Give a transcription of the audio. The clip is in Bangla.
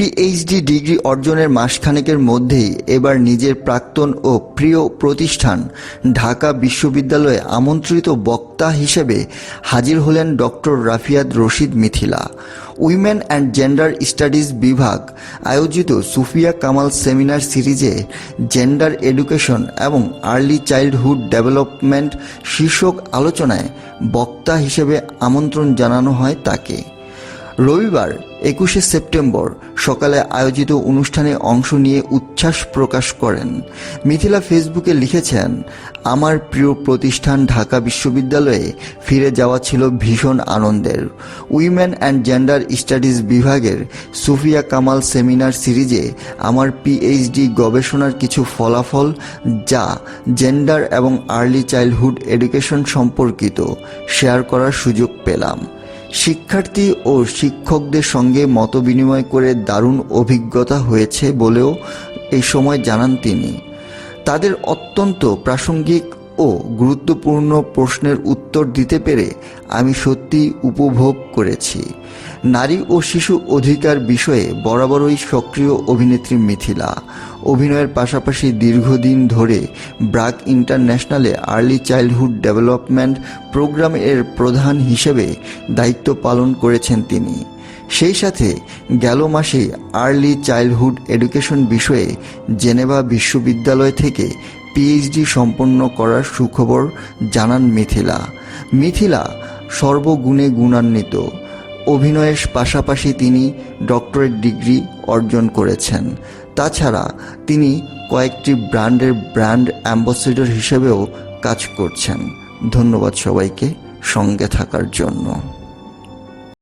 পিএইচডি ডিগ্রি অর্জনের মাসখানেকের মধ্যেই এবার নিজের প্রাক্তন ও প্রিয় প্রতিষ্ঠান ঢাকা বিশ্ববিদ্যালয়ে আমন্ত্রিত বক্তা হিসেবে হাজির হলেন doctor Rafiath Rashid Mithila. Women and gender studies বিভাগ আয়োজিত সুফিয়া কামাল সেমিনার সিরিজে জেন্ডার এডুকেশন এবং আর্লি চাইল্ডহুড ডেভেলপমেন্ট শীর্ষক আলোচনায় বক্তা হিসেবে আমন্ত্রণ জানানো হয় তাকে। রবিবার একুশে সেপ্টেম্বর সকালে আয়োজিত অনুষ্ঠানে অংশ নিয়ে উচ্ছ্বাস প্রকাশ করেন। মিথিলা ফেসবুকে লিখেছেন, আমার প্রিয় প্রতিষ্ঠান ঢাকা বিশ্ববিদ্যালয়ে ফিরে যাওয়া ছিল ভীষণ আনন্দের। উইমেন অ্যান্ড জেন্ডার স্টাডিজ বিভাগের সুফিয়া কামাল সেমিনার সিরিজে আমার পিএইচডি গবেষণার কিছু ফলাফল যা জেন্ডার এবং আর্লি চাইল্ডহুড এডুকেশন সম্পর্কিত শেয়ার করার সুযোগ পেলাম। শিক্ষার্থী ও শিক্ষকদের সঙ্গে মত বিনিময় করে দারুণ অভিজ্ঞতা হয়েছে বলেও এই সময় জানান তিনি। তাদের অত্যন্ত প্রাসঙ্গিক ও গুরুত্বপূর্ণ প্রশ্নের উত্তর দিতে পেরে আমি সত্যি উপভোগ করেছি। নারী ও শিশু অধিকার বিষয়ে বরাবরই সক্রিয় অভিনেত্রী মিথিলা। অভিনয়ের পাশাপাশি দীর্ঘদিন ধরে ব্রাক ইন্টারন্যাশনালে আর্লি চাইল্ডহুড ডেভেলপমেন্ট প্রোগ্রাম এর প্রধান হিসেবে দায়িত্ব পালন করেছেন তিনি। সেই সাথে গেল মাসে আর্লি চাইল্ডহুড এডুকেশন বিষয়ে জেনেভা বিশ্ববিদ্যালয় থেকে পিএইচডি সম্পন্ন করার সুখবর জানান মিথিলা। মিথিলা সর্বগুণে গুণান্বিত। অভিনয়ের পাশাপাশি তিনি ডক্টরেট ডিগ্রি অর্জন করেছেন। তাছাড়া তিনি কয়েকটি ব্র্যান্ডের ব্র্যান্ড অ্যাম্বাসেডর হিসেবেও কাজ করছেন। ধন্যবাদ সবাইকে সঙ্গে থাকার জন্য।